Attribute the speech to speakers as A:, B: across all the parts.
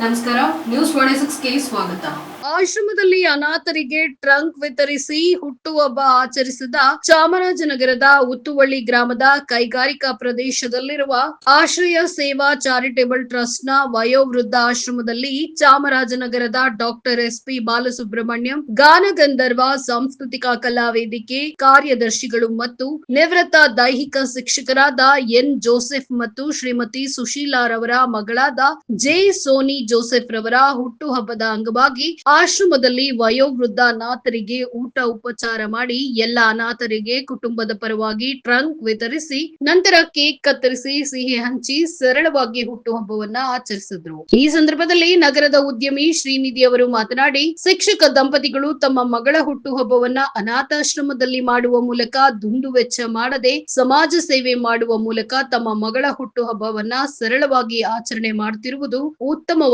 A: ನಮಸ್ಕಾರ ನ್ಯೂಸ್ ಸಿಕ್ಸ್ಗೆ ಸ್ವಾಗತ.
B: ಆಶ್ರಮದಲ್ಲಿ ಅನಾಥರಿಗೆ ಟ್ರಂಕ್ ವಿತರಿಸಿ ಹುಟ್ಟುಹಬ್ಬ ಆಚರಿಸಿದ ಚಾಮರಾಜನಗರದ ಉತ್ತುವಳ್ಳಿ ಗ್ರಾಮದ ಕೈಗಾರಿಕಾ ಪ್ರದೇಶದಲ್ಲಿರುವ ಆಶ್ರಯ ಸೇವಾ ಚಾರಿಟೇಬಲ್ ಟ್ರಸ್ಟ್ನ ವಯೋವೃದ್ಧ ಆಶ್ರಮದಲ್ಲಿ ಚಾಮರಾಜನಗರದ ಡಾಕ್ಟರ್ ಎಸ್ ಪಿ ಬಾಲಸುಬ್ರಹ್ಮಣ್ಯಂ ಗಾನಗಂಧರ್ವ ಸಾಂಸ್ಕೃತಿಕ ಕಲಾ ವೇದಿಕೆ ಕಾರ್ಯದರ್ಶಿಗಳು ಮತ್ತು ನಿವೃತ್ತ ದೈಹಿಕ ಶಿಕ್ಷಕರಾದ ಎನ್ ಜೋಸೆಫ್ ಮತ್ತು ಶ್ರೀಮತಿ ಸುಶೀಲಾರವರ ಮಗಳಾದ ಜೆ ಸೋನಿ ಜೋಸೆಫ್ ರವರ ಹುಟ್ಟುಹಬ್ಬದ ಅಂಗವಾಗಿ ಆಶ್ರಮದಲ್ಲಿ ವಯೋವೃದ್ಧ ಅನಾಥರಿಗೆ ಊಟ ಉಪಚಾರ ಮಾಡಿ ಎಲ್ಲ ಅನಾಥರಿಗೆ ಕುಟುಂಬದ ಪರವಾಗಿ ಟ್ರಂಕ್ ವಿತರಿಸಿ ನಂತರ ಕೇಕ್ ಕತ್ತರಿಸಿ ಸಿಹಿ ಹಂಚಿ ಸರಳವಾಗಿ ಹುಟ್ಟುಹಬ್ಬವನ್ನ ಆಚರಿಸಿದ್ರು. ಈ ಸಂದರ್ಭದಲ್ಲಿ ನಗರದ ಉದ್ಯಮಿ ಶ್ರೀನಿಧಿ ಅವರು ಮಾತನಾಡಿ, ಶಿಕ್ಷಕ ದಂಪತಿಗಳು ತಮ್ಮ ಮಗಳ ಹುಟ್ಟುಹಬ್ಬವನ್ನ ಅನಾಥಾಶ್ರಮದಲ್ಲಿ ಮಾಡುವ ಮೂಲಕ ದುಂದು ವೆಚ್ಚ ಮಾಡದೆ ಸಮಾಜ ಸೇವೆ ಮಾಡುವ ಮೂಲಕ ತಮ್ಮ ಮಗಳ ಹುಟ್ಟುಹಬ್ಬವನ್ನ ಸರಳವಾಗಿ ಆಚರಣೆ ಮಾಡುತ್ತಿರುವುದು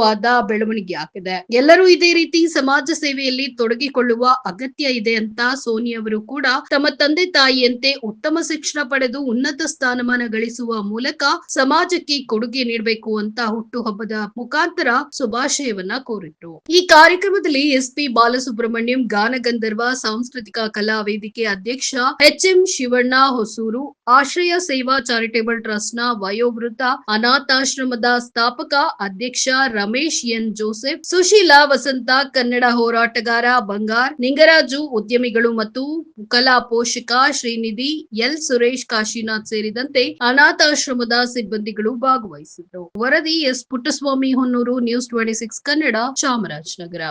B: ಉತ್ತಮವಾದ ಬೆಳವಣಿಗೆ ಆಗಿದೆ ಎಲ್ಲರೂ ಇದೇ ರೀತಿ ಸಮಾಜ ಸೇವೆಯಲ್ಲಿ ತೊಡಗಿಕೊಳ್ಳುವ ಅಗತ್ಯ ಇದೆ ಅಂತ ಸೋನಿ ಅವರು ಕೂಡ ತಮ್ಮ ತಂದೆ ತಾಯಿಯಂತೆ ಉತ್ತಮ ಶಿಕ್ಷಣ ಪಡೆದು ಉನ್ನತ ಸ್ಥಾನಮಾನ ಗಳಿಸುವ ಮೂಲಕ ಸಮಾಜಕ್ಕೆ ಕೊಡುಗೆ ನೀಡಬೇಕು ಅಂತ ಹುಟ್ಟುಹಬ್ಬದ ಮುಖಾಂತರ ಶುಭಾಶಯವನ್ನ ಕೋರಿದ್ರು. ಈ ಕಾರ್ಯಕ್ರಮದಲ್ಲಿ ಎಸ್ಪಿ ಬಾಲಸುಬ್ರಹ್ಮಣ್ಯಂ ಗಾನಗಂಧರ್ವ ಸಾಂಸ್ಕೃತಿಕ ಕಲಾ ವೇದಿಕೆ ಅಧ್ಯಕ್ಷ ಎಚ್ ಎಂ ಶಿವಣ್ಣ ಹೊಸೂರು, ಆಶ್ರಯ ಸೇವಾ ಚಾರಿಟೇಬಲ್ ಟ್ರಸ್ಟ್ನ ವಯೋವೃದ್ಧ, ಅನಾಥಾಶ್ರಮದ ಸ್ಥಾಪಕ ಅಧ್ಯಕ್ಷ ರಮೇಶ್ ಎನ್ ಜೋಸೆಫ್ ಸುಶೀಲಾ ವಸಂತ ಕನ್ನಡ ಹೋರಾಟಗಾರ ಬಂಗಾರ್ ನಿಂಗರಾಜು ಉದ್ಯಮಿಗಳು ಮತ್ತು ಕಲಾ ಪೋಷಕ ಶ್ರೀನಿಧಿ ಎಲ್ ಸುರೇಶ್ ಕಾಶಿನಾಥ್ ಸೇರಿದಂತೆ ಅನಾಥಾಶ್ರಮದ ಸಿಬ್ಬಂದಿಗಳು ಭಾಗವಹಿಸಿದ್ರು ವರದಿ S Puttaswamy Honnur news twenty six Kannada Chamarajanagar.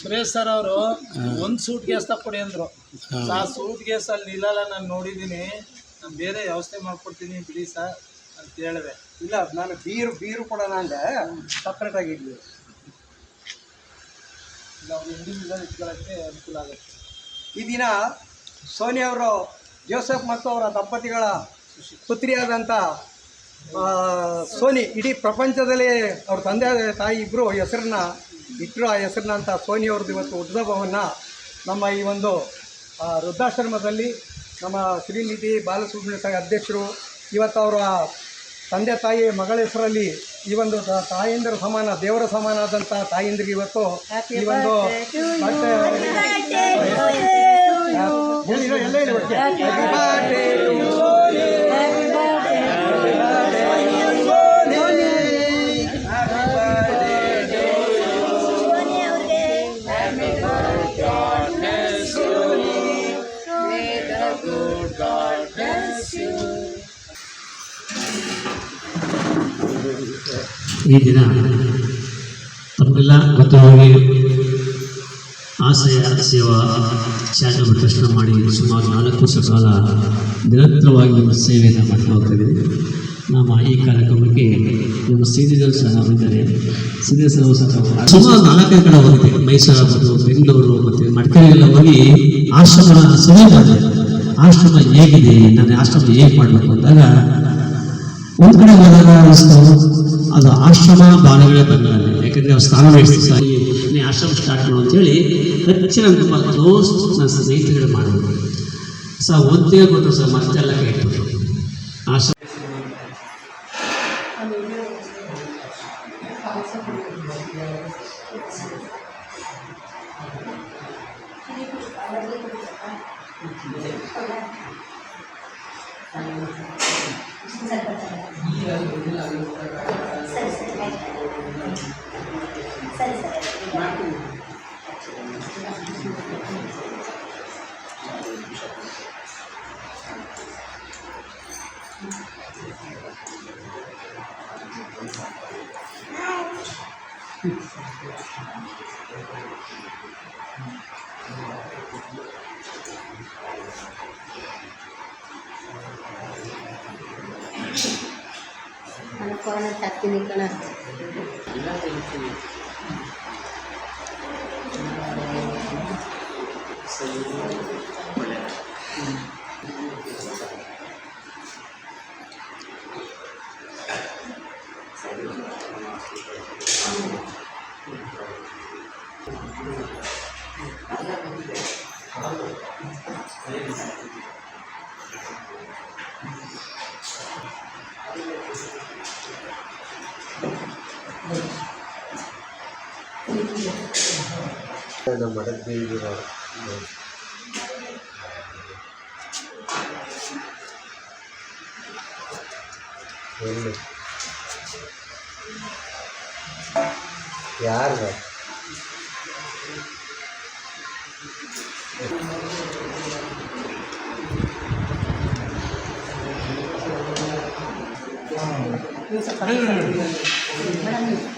C: Suresh sir ಅವರು ಒಂದು ಸೂಟ್ ಗೇಸ್ ತಕ್ಕೊಡಿ ಅಂದ್ರು. ಆ ಸೂಟ್ ಗೇಸ್ ಅಲ್ಲಿ ನಿಲ್ಲಲ್ಲ ನಾನು ನೋಡಿದ್ದೀನಿ ನಾನು ಬೇರೆ ವ್ಯವಸ್ಥೆ ಮಾಡ್ಕೊಡ್ತೀನಿ ಬಿಡಿ ಸರ್ ಅಂತ ಹೇಳಿದೆ.
D: ಇಲ್ಲ, ನಾನು ಬೀರು ಬೀರು ಕೊಡೋಣ ಅಂದ್ರೆ ಸಪ್ರೇಟ್ ಆಗಿ ಇಡ್ಲಿ
C: ಇಲ್ಲ, ಅವ್ರು ಇಂಡಿವಿಜುವಲ್ ಇಟ್ಕೊಳ್ಳೋಕ್ಕೆ ಅನುಕೂಲ ಆಗುತ್ತೆ.
D: ಈ ದಿನ ಸೋನಿ ಅವರು, ಜೋಸೆಫ್ ಮತ್ತು ಅವರ ದಂಪತಿಗಳ ಪುತ್ರಿಯಾದಂಥ ಸೋನಿ, ಇಡೀ ಪ್ರಪಂಚದಲ್ಲಿ ಅವ್ರ ತಂದೆ ತಾಯಿ ಇಬ್ಬರು ಹೆಸರನ್ನ ಇಟ್ಟರು ಆ ಹೆಸರನ್ನ ಅಂತ ಸೋನಿ ಅವ್ರದ್ದು ಇವತ್ತು ಉದ್ಭವವನ್ನು ನಮ್ಮ ಈ ಒಂದು ವೃದ್ಧಾಶ್ರಮದಲ್ಲಿ ನಮ್ಮ ಶ್ರೀನಿಧಿ ಬಾಲಸುಬ್ರಹ್ಮಣ್ಯ ಸಂಘ ಅಧ್ಯಕ್ಷರು ಇವತ್ತು ಅವರ ತಂದೆ ತಾಯಿ ಮಗಳ ಹೆಸರಲ್ಲಿ ಈ ಒಂದು ತಾಯಿಂದರ ಸಮಾನ ದೇವರ ಸಮಾನ ಆದಂಥ ತಾಯಂದಿರಿಗೆ ಇವತ್ತು ಈ ಒಂದು ಎಲ್ಲ
E: ಈ ದಿನ ತಮಗೆಲ್ಲ ಗೊತ್ತವಾಗಿ ಆಶಯ ಸೇವಾ ಚಾರಿಟಬಲ್ ಟ್ರಸ್ಟ್ನ ಮಾಡಿ ಸುಮಾರು ನಾಲ್ಕು ವರ್ಷ ಕಾಲ ನಿರಂತರವಾಗಿ ನಮ್ಮ ಸೇವೆಯನ್ನು ಮಾಡ್ತಾ ಹೋಗ್ತೇವೆ ನಮ್ಮ ಈ ಕಾರ್ಯಕ್ರಮಕ್ಕೆ ನಮ್ಮ ಸೀನಿಯರ್ ಸಹ ಬಂದರೆ ಸೀನಿಯರ್ ಸಹ ಸಹ ಸುಮಾರು ನಾಲ್ಕೈದು ಕಡೆ ಹೋಗುತ್ತೆ. ಮೈಸೂರು ಬೆಂಗಳೂರು ಮತ್ತು ಮಡಿಕೇರಿಗೆಲ್ಲ ಹೋಗಿ ಆಶ್ರಮ ಸಭೆ ಮಾಡಿದೆ ಆಶ್ರಮ ಹೇಗಿದೆ ನಾನು ಆಶ್ರಮ ಹೇಗೆ ಮಾಡಬೇಕು ಅಂದಾಗ ಒಂದು ಕಡೆ ಹೋದಾಗ ಅದು ಆಶ್ರಮ ಬಾಲಗಳೇ ಬಂದಲ್ಲಿ ಯಾಕಂದರೆ ಅವ್ರು ಸ್ಥಾನ ವಹಿಸ್ತು ಸಹ ನೀ ಆಶ್ರಮ ಸ್ಟಾರ್ಟ್ ಮಾಡು ಅಂತೇಳಿ ಹೆಚ್ಚಿನ ತುಂಬ ಕ್ಲೋಸ್ ನನ್ನ ಸ್ನೇಹಿತರುಗಳು ಮಾಡಿದ್ರು ಸರ್ ಒಂದೇ ಕೊಟ್ಟರು ಸರ್ ಮತ್ತೆಲ್ಲ ಕೇಳ್ತಾರೆ ಆಶ್ರಮ
F: ಸರಿ ಸರಿ ಸರಿ
G: ಸರಿ போகிறேன்னு தத்தி நிற்கணும் Thank you. நம்ம தேய்கிறோம் எள்ளு யாருங்க? Thank.